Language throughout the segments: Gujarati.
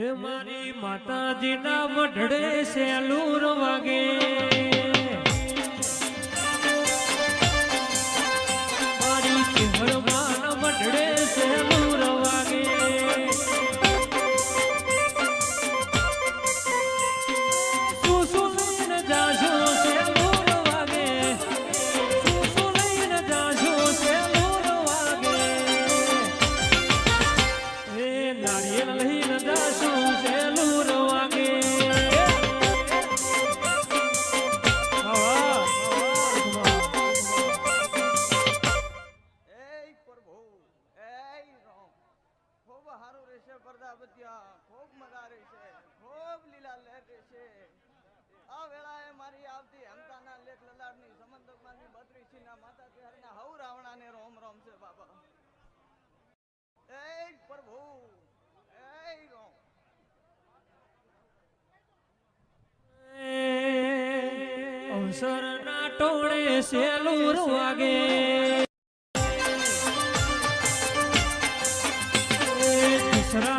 મારી માતાજીના મઢડે સેલુર વાગે લીલા લહેર રહેશે આ વેળાએ મારી આવતી હમતાના લેખ લલાડની સમંતકમાંની બત્રીસીના માતા ત્યારના હવ રાવણાને રોમ રોમ છે બાબા એય પ્રભુ એય રામ. અવસર ના ટોળે સેલું વાગે દસરા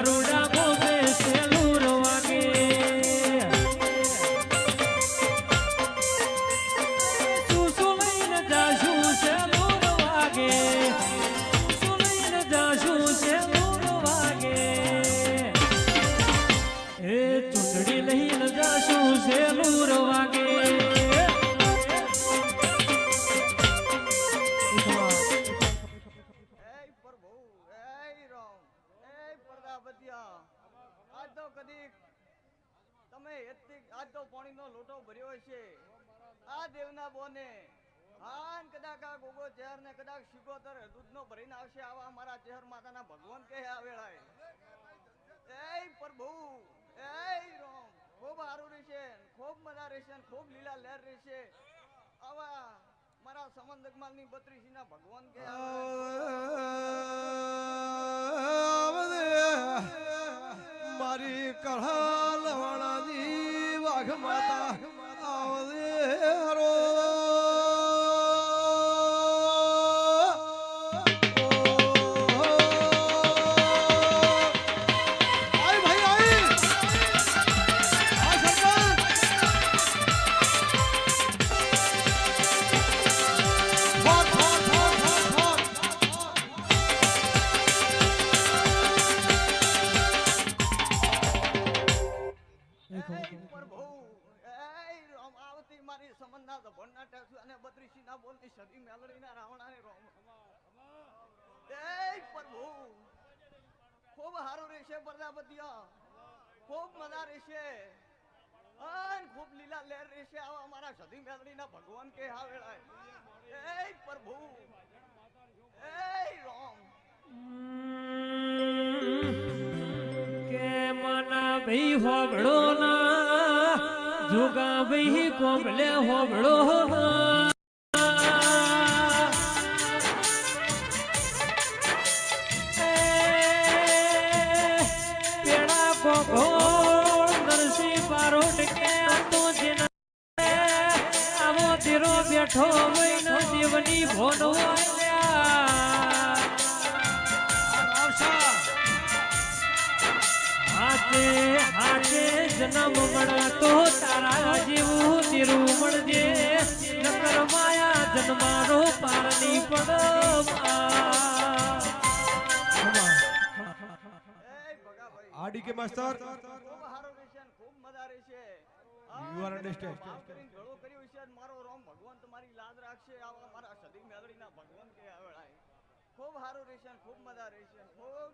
કદી તમે આજ તો પાણીનો લોટો ભર્યો છે. આ દેવના બોને હાન કદાચ આ ગોગો ચહેર ને કદાચ શિકોતર દૂધનો ભરીને આવશે આવા અમારા ચહેર માતાના ભગવાન કહે આ એય પ્રભુ એ રોમ, ખૂબ સારું રહેશે ખૂબ મજા રહેશે ખૂબ લીલા લહેર રહેશે. આવા મારા સમંદકમાલની બત્રીસીના ભગવાન કહે પ્રભુ એય મારી સમન્ના ધભણના ટેસુ અને બત્રીસીના બોલની સદી મેલડીના રાવણાને રોમ. એય પ્રભુ ખૂબ સારું રહેશે પ્રજાપતિયા. ખૂબ મજા રહેશે. અન ખૂબ લીલા લહેર રહેશે આવા અમારા સદી મેલડીના ભગવાન કે આ વેળા એ પ્રભુ એ રોમ. કે મના ભઈ હોબળો ના જોગા ભાઈ કોમલે હોબળો પેડા કોકો નરસિંહ બારોટ કે તો જેના આવો ધીરો બેઠો હાથે હાથે જન્મ મળતો તારા જેવું તેરું જે નકર માયા જન્મારો પારની પડવા આડી કે માસ્ટર ખૂબ સારું રહેશે ખૂબ મજા રહેશે યુ આર અન્ડરસ્ટેન્ડ માફ કરીને ઘણો કર્યો છે. મારો રોમ ભગવાન તમારી લાજ રાખશે આ મારા સદી મેળડીના ભગવાન કે આવડાય ખૂબ સારું રહેશે ખૂબ મજા રહેશે ખૂબ